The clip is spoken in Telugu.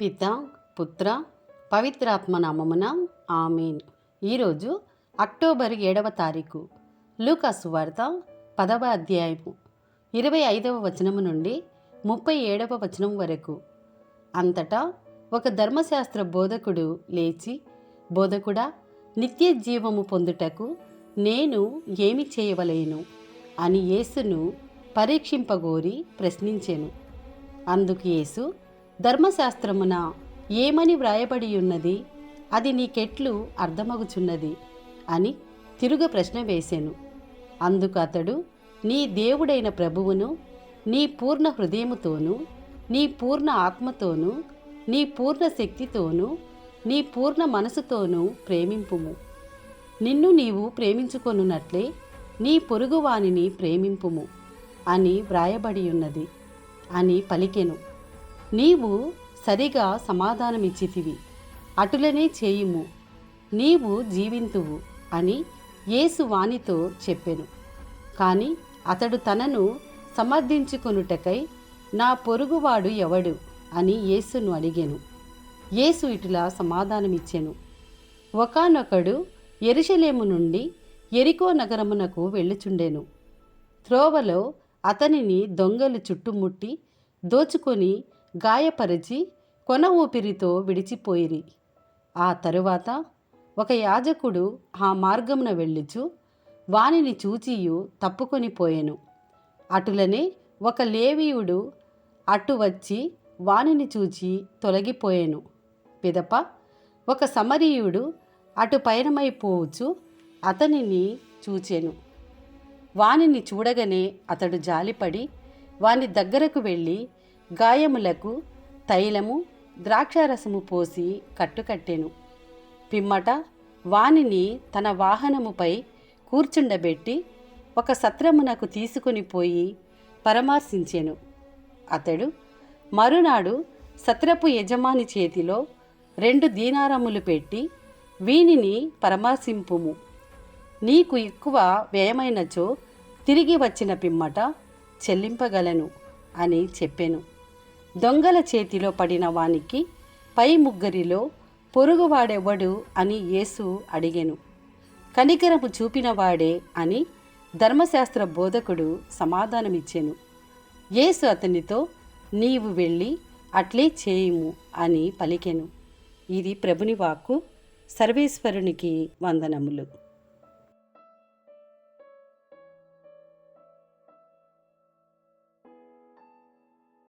పిత పుత్ర పవిత్రాత్మ నామమున ఆమెన్. ఈరోజు అక్టోబర్ ఏడవ తారీఖు లూకాసు వార్త పదవ అధ్యాయము ఇరవై ఐదవ వచనము నుండి ముప్పై ఏడవ వచనం వరకు. అంతటా ఒక ధర్మశాస్త్ర బోధకుడు లేచి బోధకుడా నిత్య జీవము పొందుటకు నేను ఏమి చేయవలేను అని యేసును పరీక్షింపగోరి ప్రశ్నించెను. అందుకు యేసు ధర్మశాస్త్రమున ఏమని వ్రాయబడి ఉన్నది అది నీకెట్లు అర్థమగుచున్నది? అని తిరుగ ప్రశ్న వేసెను. అందుకు అతడు నీ దేవుడైన ప్రభువును నీ పూర్ణ హృదయముతోనూ నీ పూర్ణ ఆత్మతోనూ నీ పూర్ణ శక్తితోనూ నీ పూర్ణ మనసుతోనూ ప్రేమింపుము. నిన్ను నీవు ప్రేమించుకొనున్నట్లే నీ పొరుగువానిని ప్రేమింపుము అని వ్రాయబడి ఉన్నది అని పలికెను. నీవు సరిగా సమాధానమిచ్చితివి. అటులనే చేయుము. నీవు జీవింతువు అని యేసు వానితో చెప్పెను. కాని అతడు తనను సమర్థించుకొనుటకై నా పొరుగువాడు ఎవడు అని యేసును అడిగాను. యేసు ఇటులా సమాధానమిచ్చెను. ఒకానొకడు ఎరుషలేము నుండి ఎరికో నగరమునకు వెళ్ళుచుండెను. త్రోవలో అతనిని దొంగలు చుట్టుముట్టి దోచుకొని గాయపరిచి కొన ఊపిరితో విడిచిపోయిరి. ఆ తరువాత ఒక యాజకుడు ఆ మార్గమున వెళ్ళుచు వానిని చూచియు తప్పుకొని పోయెను. అటులనే ఒక లేవీయుడు అటు వచ్చి వానిని చూచి తొలగిపోయెను. పిదప ఒక సమరీయుడు అటు పయనమైపోవచ్చు అతనిని చూచెను. వానిని చూడగానే అతడు జాలిపడి వాని దగ్గరకు వెళ్ళి గాయములకు తైలము ద్రాక్షారసము పోసి కట్టుకట్టెను. పిమ్మట వానిని తన వాహనముపై కూర్చుండబెట్టి ఒక సత్రమునకు తీసుకుని పోయి పరామర్శించెను. అతడు మరునాడు సత్రపు యజమాని చేతిలో రెండు దీనారములు పెట్టి వీనిని పరామర్శింపుము. నీకు ఎక్కువ వ్యయమైనచో తిరిగి వచ్చిన పిమ్మట చెల్లింపగలను అని చెప్పెను. దొంగల చేతిలో పడిన వానికి పై ముగ్గురిలో పొరుగువాడెవడు అని యేసు అడిగెను. కనికరము చూపినవాడే అని ధర్మశాస్త్ర బోధకుడు సమాధానమిచ్చెను. యేసు అతనితో నీవు వెళ్ళి అట్లే చేయుము అని పలికెను. ఇది ప్రభుని వాక్కు. సర్వేశ్వరునికి వందనములు.